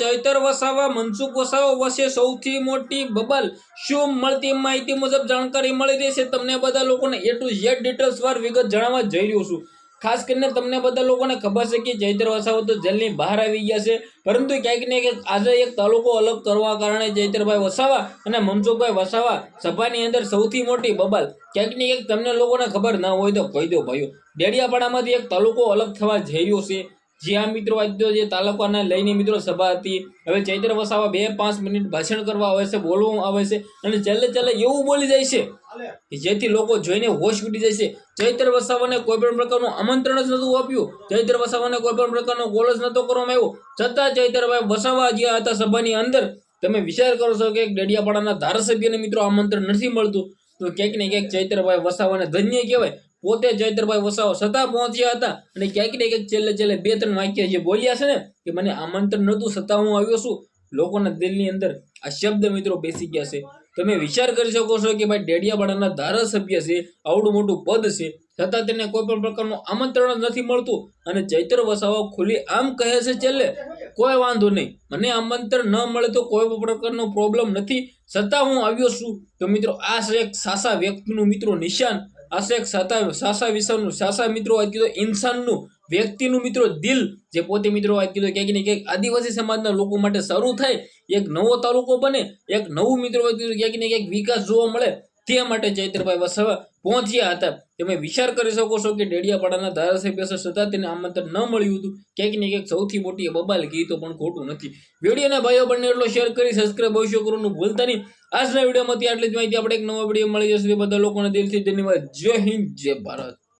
ચૈતર વસાવા, મનસુખ વસાવા વચ્ચે સૌથી મોટી બબલ. શું મળતી માહિતી મુજબ જાણકારી મળી રહી તમને બધા લોકોને એ ટુ ઝેડ ડિટેલ્સ વાર વિગત જણાવવા જઈ રહ્યો છું. ખાસ કરીને તમને બધા લોકોને ખબર છે કે ચૈતર વસાવા તો જેલની બહાર આવી ગયા છે. પરંતુ ક્યાંક ને ક્યાંક આજે એક તાલુકો અલગ કરવા કારણે ચૈતરભાઈ વસાવા અને મનસુખભાઈ વસાવા સભાની અંદર સૌથી મોટી બબલ. ક્યાંક ને ક્યાંક તમને લોકોને ખબર ના હોય તો કહી દો ભાઈઓ. ડેડિયાપાડામાંથી એક તાલુકો અલગ થવા જઈ રહ્યો છે. જ્યાં મિત્રો, આજે જે તાલુકાને લઈને મિત્રો સભા હતી. હવે ચૈત્ર વસાવા બે પાંચ મિનિટ ભાષણ કરવા આવે છે બોલવું આવે છે અને છેલ્લે છેલ્લે એવું બોલી જાય છે જેથી લોકો જોઈને હોશ ઉડી જાય છે. ચૈત્ર વસાવાને કોઈ પણ પ્રકારનું આમંત્રણ જ નતું આપ્યું. ચૈત્ર વસાવાને કોઈ પણ પ્રકારનો કોલ જ નતો કરવામાં આવ્યો. છતાં ચૈત્રભાઈ વસાવા જ્યાં હતા સભાની અંદર, તમે વિચાર કરો છો કે ડેડિયાપાડાના ધારાસભ્યને મિત્રો આમંત્રણ નથી મળતું, તો ક્યાંક ને ક્યાંક ચૈત્રભાઈ વસાવાને ધન્ય કહેવાય. પોતે જયદ્રભાઈ વસાવો છતાં પહોંચ્યા હતા અને ક્યાંક ને ક્યાંક છેલ્લે છેલ્લે બે ત્રણ વાક્ય જે બોલ્યા છે ને, કે મને આમંત્રણ નહોતું છતાં હું આવ્યો છું. લોકોના દિલની અંદર આ શબ્દ મિત્રો બેસી ગયા છે. તમે વિચાર કરી શકો છો કે ભાઈ ડેડિયાપાડાના ધારાસભ્ય છે, આવડું મોટું પદ છે. છતાં તેને કોઈ પણ પ્રકારનું આમંત્રણ જ નથી મળતું અને ચૈત્ર વસાવા ખુલ્લી આમ કહે છે છેલ્લે, કોઈ વાંધો નહીં. મને આમંત્રણ ન મળે તો કોઈ પણ પ્રકારનો પ્રોબ્લેમ નથી. છતાં હું આવ્યો છું. તો મિત્રો, આ એક સાસા વ્યક્તિનું મિત્રો નિશાન. એક સાતા સાસા વિષયનું સાસા મિત્રો વાત કીધું, ઇન્સાનનું, વ્યક્તિનું મિત્રો દિલ, જે પોતે મિત્રો વાત કીધું ક્યાંક ને ક્યાંક આદિવાસી સમાજના લોકો માટે શરૂ થાય, એક નવો તાલુકો બને, એક નવું મિત્રો વાત કીધું, ક્યાંક ને વિકાસ જોવા મળે તે માટે ચૈત્રભાઈ વસાવા પહોંચ્યા હતા. તમે વિચાર કરી શકો છો કે ડેડિયાપાડાના ધારાસભ્ય છતાં તેને આમંત્રણ ન મળ્યું હતું. ક્યાંક ને ક્યાંક સૌથી મોટી બબાલ ગઈ તો પણ ખોટું નથી. વિડીયોના ભાઈઓ બંને એટલો શેર કરી સબસ્ક્રાઈબ અવશ્ય કરવાનું ભૂલતા નહીં. આજના વિડીયોમાંથી આટલી જ માહિતી. આપણે એક નવો વીડિયો મળી જશે. બધા લોકોને દિલથી ધન્યવાદ. જય હિન્દ, જય ભારત.